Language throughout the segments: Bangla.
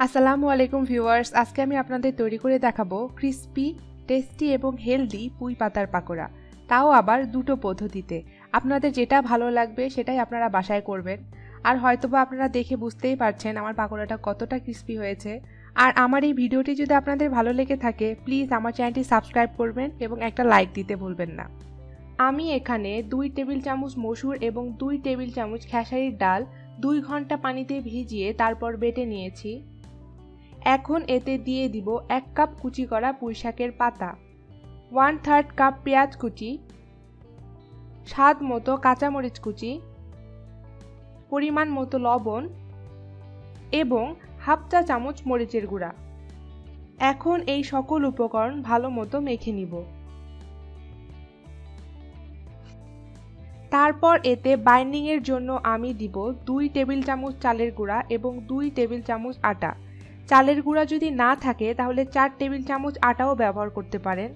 আসসালামু আলাইকুম ভিউয়ার্স, আজকে আমি আপনাদের তৈরি করে দেখাবো ক্রিস্পি, টেস্টি এবং হেলদি পুঁই পাতার পাকোড়া। তাও আবার দুটো পদ্ধতিতে। আপনাদের যেটা ভালো লাগবে সেটাই আপনারা বাসায় করবেন। আর হয়তোবা আপনারা দেখে বুঝতেই পারছেন আমার পাকোড়াটা কতটা ক্রিস্পি হয়েছে। আর আমার এই ভিডিওটি যদি আপনাদের ভালো লেগে থাকে, প্লিজ আমার চ্যানেলটি সাবস্ক্রাইব করবেন এবং একটা লাইক দিতে ভুলবেন না। আমি এখানে দুই টেবিল চামচ মসুর এবং দুই টেবিল চামচ খেসারির ডাল দুই ঘণ্টা পানিতে ভিজিয়ে তারপর বেটে নিয়েছি। এখন এতে দিয়ে দিব এক কাপ কুচি করা পুঁইশাকের পাতা ওয়ান থার্ড কাপ পেঁয়াজ কুচি, স্বাদ মতো কাঁচামরিচ কুচি, পরিমাণ মতো লবণ এবং হাফ চা চামচ মরিচের গুঁড়া। এখন এই সকল উপকরণ ভালো মতো মেখে নিব। তারপর এতে বাইন্ডিংয়ের জন্য আমি দিব দুই টেবিল চামচ চালের গুঁড়া এবং দুই টেবিল চামচ আটা। চালের গুঁড়া যদি না থাকে, তাহলে চার টেবিল চামচ আটাও ব্যবহার করতে পারেন।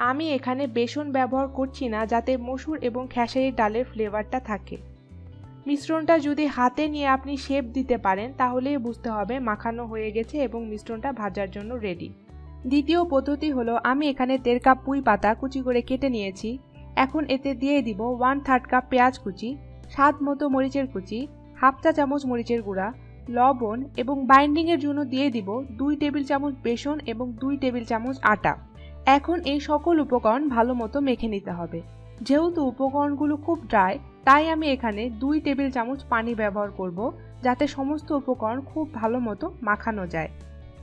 আমি এখানে বেসন ব্যবহার করছি না, যাতে মসুর এবং খেসারির ডালের ফ্লেভারটা থাকে। মিশ্রণটা যদি হাতে নিয়ে আপনি শেপ দিতে পারেন, তাহলেই বুঝতে হবে মাখানো হয়ে গেছে এবং মিশ্রণটা ভাজার জন্য রেডি দ্বিতীয় পদ্ধতি হলো, আমি এখানে দেড় কাপ পুঁই পাতা কুচি করে কেটে নিয়েছি। এখন এতে দিয়ে দিব ওয়ান থার্ড কাপ পেঁয়াজ কুচি, স্বাদ মতো মরিচের কুচি, হাফ চা চামচ মরিচের গুঁড়া লবণ এবং বাইন্ডিংয়ের জন্য দিয়ে দিব দুই টেবিল চামচ বেসন এবং দুই টেবিল চামচ আটা। এখন এই সকল উপকরণ ভালো মতো মেখে নিতে হবে। যেহেতু উপকরণগুলো খুব ড্রাই তাই আমি এখানে দুই টেবিল চামচ পানি ব্যবহার করব যাতে সমস্ত উপকরণ খুব ভালো মতো মাখানো যায়।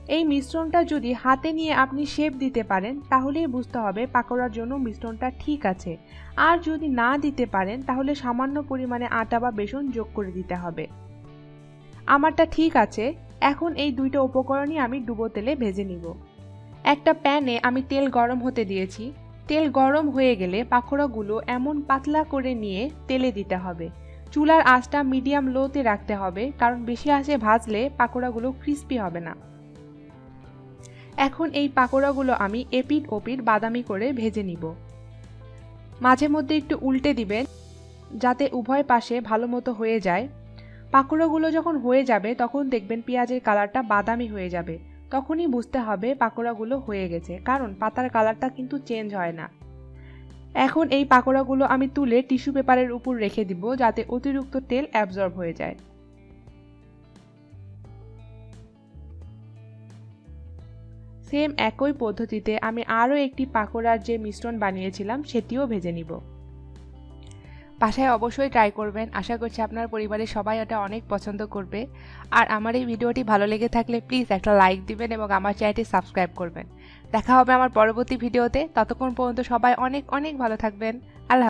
এই মিশ্রণটা যদি হাতে নিয়ে আপনি শেপ দিতে পারেন, তাহলেই বুঝতে হবে পাকোড়ার জন্য মিশ্রণটা ঠিক আছে। আর যদি না দিতে পারেন, তাহলে সামান্য পরিমাণে আটা বা বেসন যোগ করে দিতে হবে। আমারটা ঠিক আছে, এখন এই দুইটা উপকরণই আমি ডুবো তেলে ভেজে নিব। একটা প্যানে আমি তেল গরম হতে দিয়েছি। তেল গরম হয়ে গেলে পাকোড়াগুলো এমন পাতলা করে নিয়ে তেলে দিতে হবে। চুলার আঁচটা মিডিয়াম লোতে রাখতে হবে, কারণ বেশি আঁচে ভাজলে পাকোড়াগুলো ক্রিস্পি হবে না। এখন এই পাকোড়াগুলো আমি এপিট ওপিট বাদামি করে ভেজে নিব। মাঝে মধ্যে একটু উল্টে দিবেন, যাতে উভয় পাশে ভালো মতো হয়ে যায়। পাকোড়াগুলো যখন হয়ে যাবে, তখন দেখবেন পেঁয়াজের কালারটা বাদামি হয়ে যাবে। তখনই বুঝতে হবে পাকোড়াগুলো হয়ে গেছে, কারণ পাতার কালারটা কিন্তু চেঞ্জ হয় না। এখন এই পাকোড়াগুলো আমি তুলে টিস্যু পেপারের উপর রেখে দিব, যাতে অতিরিক্ত তেল অ্যাবজর্ব হয়ে যায়। সেম একই পদ্ধতিতে আমি আরও একটি পাকোড়ার যে মিশ্রণ বানিয়েছিলাম, সেটিও ভেজে নিব। বাসায় অবশ্যই ট্রাই করবেন। আশা করছি আপনার পরিবারের সবাই এটা অনেক পছন্দ করবে। আর আমার এই ভিডিওটি ভালো লেগে থাকলে প্লিজ একটা লাইক দিবেন এবং আমার চ্যানেলটি সাবস্ক্রাইব করবেন। দেখা হবে আমার পরবর্তী ভিডিওতে। ততক্ষণ পর্যন্ত সবাই অনেক অনেক ভালো থাকবেন।